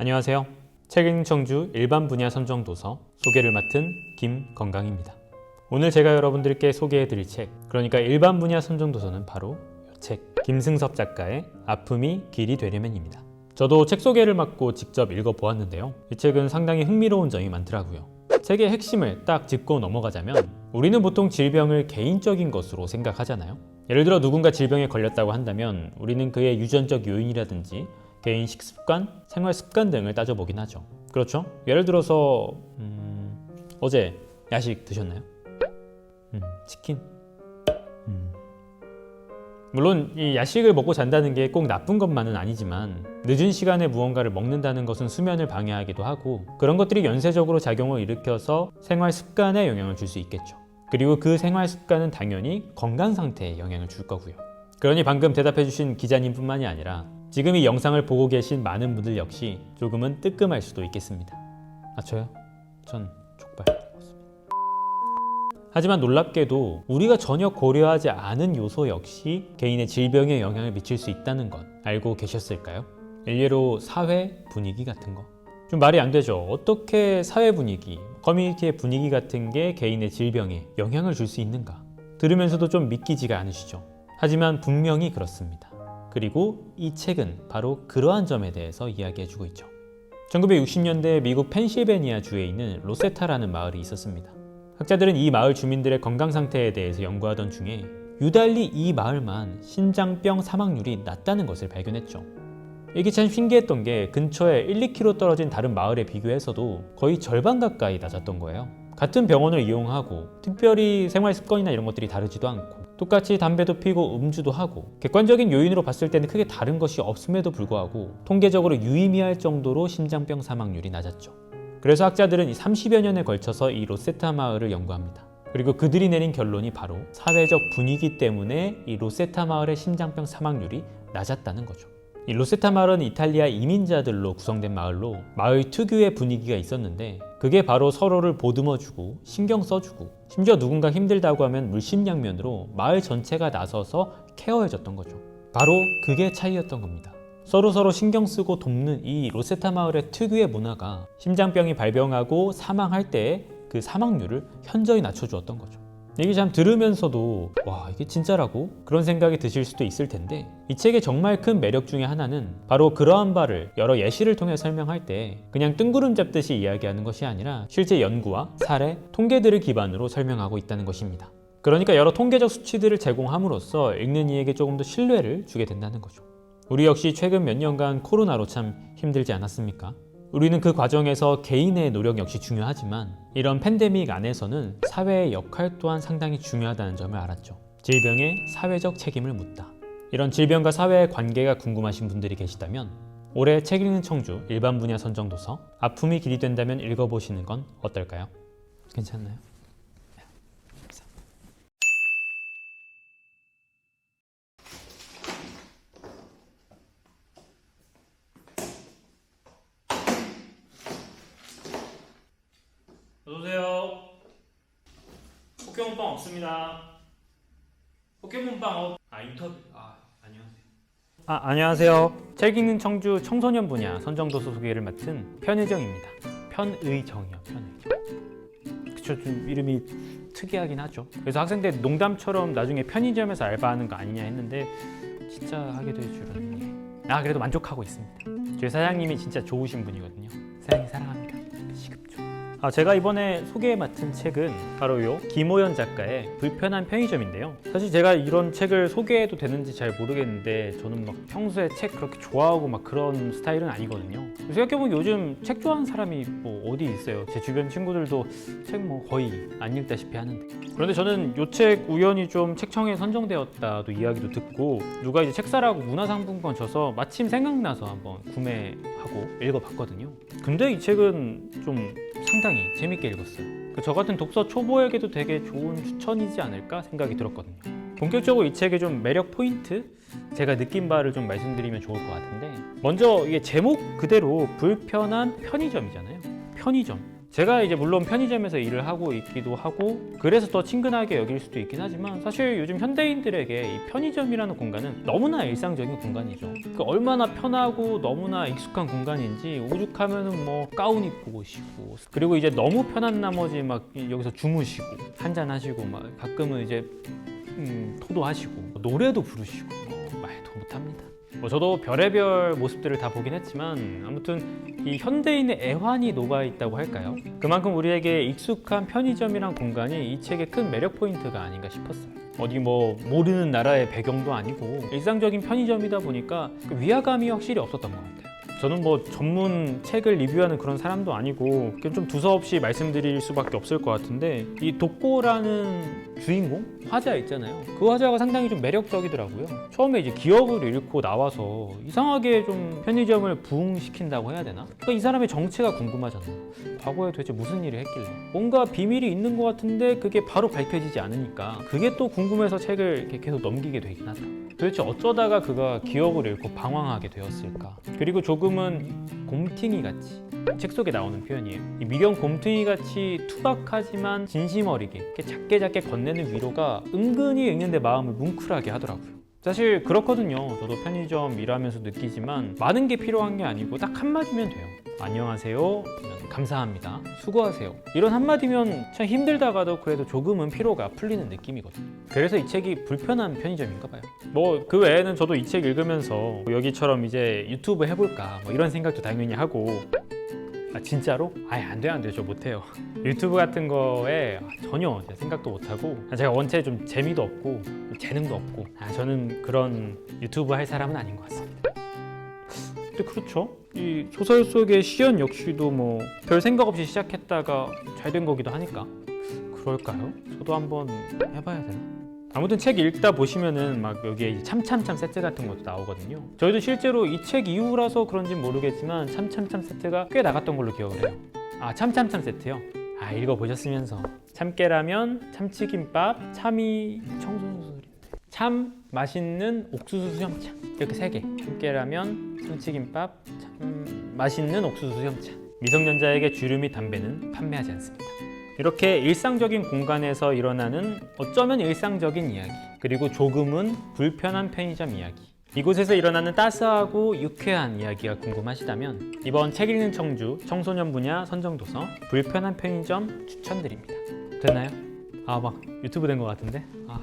안녕하세요. 책임청주 일반 분야 선정 도서 소개를 맡은 김건강입니다. 오늘 제가 여러분들께 소개해 드릴 책, 그러니까 일반 분야 선정 도서는 바로 이 책, 김승섭 작가의 아픔이 길이 되려면입니다. 저도 책 소개를 맡고 직접 읽어 보았는데요. 이 책은 상당히 흥미로운 점이 많더라고요. 책의 핵심을 딱 짚고 넘어가자면 우리는 보통 질병을 개인적인 것으로 생각하잖아요. 예를 들어 누군가 질병에 걸렸다고 한다면 우리는 그의 유전적 요인이라든지 개인 식습관, 생활 습관 등을 따져보긴 하죠. 그렇죠? 예를 들어서 음, 어제 야식 드셨나요? 음, 치킨. 음. 물론 이 야식을 먹고 잔다는 게 꼭 나쁜 것만은 아니지만 늦은 시간에 무언가를 먹는다는 것은 수면을 방해하기도 하고 그런 것들이 연쇄적으로 작용을 일으켜서 생활 습관에 영향을 줄 수 있겠죠. 그리고 그 생활 습관은 당연히 건강 상태에 영향을 줄 거고요. 그러니 방금 대답해 주신 기자님뿐만이 아니라 지금 이 영상을 보고 계신 많은 분들 역시 조금은 뜨끔할 수도 있겠습니다. 아 저요? 전 족발 먹었습니다. 하지만 놀랍게도 우리가 전혀 고려하지 않은 요소 역시 개인의 질병에 영향을 미칠 수 있다는 것 알고 계셨을까요? 일례로 사회 분위기 같은 거. 좀 말이 안 되죠. 어떻게 사회 분위기, 커뮤니티의 분위기 같은 게 개인의 질병에 영향을 줄 수 있는가? 들으면서도 좀 믿기지가 않으시죠. 하지만 분명히 그렇습니다. 그리고 이 책은 바로 그러한 점에 대해서 이야기해주고 있죠. 1960년대 미국 펜실베니아 주에 있는 로세타라는 마을이 있었습니다. 학자들은 이 마을 주민들의 건강 상태에 대해서 연구하던 중에 유달리 이 마을만 신장병 사망률이 낮다는 것을 발견했죠. 이게 참 신기했던 게 근처에 1, 2km 떨어진 다른 마을에 비교해서도 거의 절반 가까이 낮았던 거예요. 같은 병원을 이용하고 특별히 생활 습관이나 이런 것들이 다르지도 않고 똑같이 담배도 피고 음주도 하고 객관적인 요인으로 봤을 때는 크게 다른 것이 없음에도 불구하고 통계적으로 유의미할 정도로 심장병 사망률이 낮았죠. 그래서 학자들은 이 30여 년에 걸쳐서 이 로세타 마을을 연구합니다. 그리고 그들이 내린 결론이 바로 사회적 분위기 때문에 이 로세타 마을의 심장병 사망률이 낮았다는 거죠. 이 로세타 마을은 이탈리아 이민자들로 구성된 마을로 마을 특유의 분위기가 있었는데 그게 바로 서로를 보듬어주고 신경 써주고 심지어 누군가 힘들다고 하면 물심양면으로 마을 전체가 나서서 케어해줬던 거죠. 바로 그게 차이였던 겁니다. 서로 서로 신경 쓰고 돕는 이 로세타 마을의 특유의 문화가 심장병이 발병하고 사망할 때그 사망률을 현저히 낮춰주었던 거죠. 이게 참 들으면서도 와 이게 진짜라고 그런 생각이 드실 수도 있을 텐데 이 책의 정말 큰 매력 중에 하나는 바로 그러한 바를 여러 예시를 통해 설명할 때 그냥 뜬구름 잡듯이 이야기하는 것이 아니라 실제 연구와 사례, 통계들을 기반으로 설명하고 있다는 것입니다. 그러니까 여러 통계적 수치들을 제공함으로써 읽는 이에게 조금 더 신뢰를 주게 된다는 거죠. 우리 역시 최근 몇 년간 코로나로 참 힘들지 않았습니까? 우리는 그 과정에서 개인의 노력 역시 중요하지만 이런 팬데믹 안에서는 사회의 역할 또한 상당히 중요하다는 점을 알았죠. 질병에 사회적 책임을 묻다. 이런 질병과 사회의 관계가 궁금하신 분들이 계시다면 올해 책 읽는 청주 일반 분야 선정도서 아픔이 길이 된다면 읽어보시는 건 어떨까요? 괜찮나요? 포켓몬빵 없습니다. 없. 아 인터뷰. 아 안녕하세요. 아 안녕하세요. 책 읽는 청주 청소년 분야 선정도서 소개를 맡은 편의정입니다. 편의정이요. 편의정. 그쵸 좀 이름이 특이하긴 하죠. 그래서 학생 때 농담처럼 나중에 편의점에서 알바하는 거 아니냐 했는데 진짜 하게 될 줄은. 아 그래도 만족하고 있습니다. 저희 사장님이 진짜 좋으신 분이거든요. 사장님 사랑합니다. 아, 제가 이번에 소개 맡은 책은 바로 요 김호연 작가의 불편한 편의점인데요. 사실 제가 이런 책을 소개해도 되는지 잘 모르겠는데 저는 막 평소에 책 그렇게 좋아하고 막 그런 스타일은 아니거든요. 생각해보면 요즘 책 좋아하는 사람이 뭐 어디 있어요? 제 주변 친구들도 책 뭐 거의 안 읽다시피 하는데. 그런데 저는 요 책 우연히 좀 책청에 선정되었다도 이야기도 듣고 누가 이제 책 사라고 문화상품권 줘서 마침 생각나서 한번 구매하고 읽어봤거든요. 근데 이 책은 좀 상당히 재밌게 읽었어요. 그저 같은 독서 초보에게도 되게 좋은 추천이지 않을까 생각이 들었거든요. 본격적으로 이 책의 좀 매력 포인트 제가 느낀 바를 좀 말씀드리면 좋을 것 같은데 먼저 이게 제목 그대로 불편한 편의점이잖아요. 편의점 제가 이제 물론 편의점에서 일을 하고 있기도 하고 그래서 더 친근하게 여길 수도 있긴 하지만 사실 요즘 현대인들에게 이 편의점이라는 공간은 너무나 일상적인 공간이죠. 그 얼마나 편하고 너무나 익숙한 공간인지 오죽하면은 뭐 가운 입고 오시고 그리고 이제 너무 편한 나머지 막 여기서 주무시고 한잔 하시고 막 가끔은 이제 음, 토도 하시고 노래도 부르시고 뭐 말도 못합니다. 뭐 저도 별의별 모습들을 다 보긴 했지만 아무튼 이 현대인의 애환이 녹아 있다고 할까요? 그만큼 우리에게 익숙한 편의점이란 공간이 이 책의 큰 매력 포인트가 아닌가 싶었어요. 어디 뭐 모르는 나라의 배경도 아니고 일상적인 편의점이다 보니까 그 위화감이 확실히 없었던 것 같아요. 저는 뭐 전문 책을 리뷰하는 그런 사람도 아니고 좀 두서없이 말씀드릴 수밖에 없을 것 같은데 이 독고라는 주인공 화자 있잖아요. 그 화자가 상당히 좀 매력적이더라고요. 처음에 이제 기업을 잃고 나와서 이상하게 좀 편의점을 부흥시킨다고 해야 되나? 그러니까 이 사람의 정체가 궁금하잖아. 과거에 도대체 무슨 일을 했길래 뭔가 비밀이 있는 것 같은데 그게 바로 밝혀지지 않으니까 그게 또 궁금해서 책을 계속 넘기게 되긴 하더라고요. 도대체 어쩌다가 그가 기억을 잃고 방황하게 되었을까? 그리고 조금 은 곰탱이 같이 책 속에 나오는 표현이에요. 이 미련 곰탱이 같이 투박하지만 진심 어리게 작게 작게 건네는 위로가 은근히 읽는데 마음을 뭉클하게 하더라고요. 사실 그렇거든요. 저도 편의점 일하면서 느끼지만 많은 게 필요한 게 아니고 딱 한마디면 돼요. 안녕하세요. 감사합니다. 수고하세요. 이런 한마디면 참 힘들다가도 그래도 조금은 피로가 풀리는 느낌이거든요. 그래서 이 책이 불편한 편의점인가 봐요. 뭐 그 외에는 저도 이 책 읽으면서 여기처럼 이제 유튜브 해볼까 뭐 이런 생각도 당연히 하고 아 진짜로? 아예 안 돼요 안 돼요 저 못해요 유튜브 같은 거에 전혀 제 생각도 못하고 제가 원체 좀 재미도 없고 재능도 없고 아, 저는 그런 유튜브 할 사람은 아닌 것 같습니다 근데 그렇죠 이 소설 속의 시연 역시도 뭐 별 생각 없이 시작했다가 잘 된 거기도 하니까 그럴까요? 저도 한번 해봐야 되나? 아무튼 책 읽다 보시면은 막 여기에 참참참 세트 같은 것도 나오거든요. 저희도 실제로 이 책 이후라서 그런지 모르겠지만 참참참 세트가 꽤 나갔던 걸로 기억을 해요. 아 참참참 세트요? 아 읽어보셨으면서 참깨라면, 참치김밥, 참이 청소수술인데 참 맛있는 옥수수 수염차 이렇게 세 개. 참깨라면, 참치김밥, 참 맛있는 옥수수 수염차. 미성년자에게 및 담배는 판매하지 않습니다. 이렇게 일상적인 공간에서 일어나는 어쩌면 일상적인 이야기, 그리고 조금은 불편한 편의점 이야기. 이곳에서 일어나는 따스하고 유쾌한 이야기가 궁금하시다면 이번 책 읽는 청주 청소년 분야 선정도서 불편한 편의점 추천드립니다. 됐나요? 아 막 유튜브 된 것 같은데? 아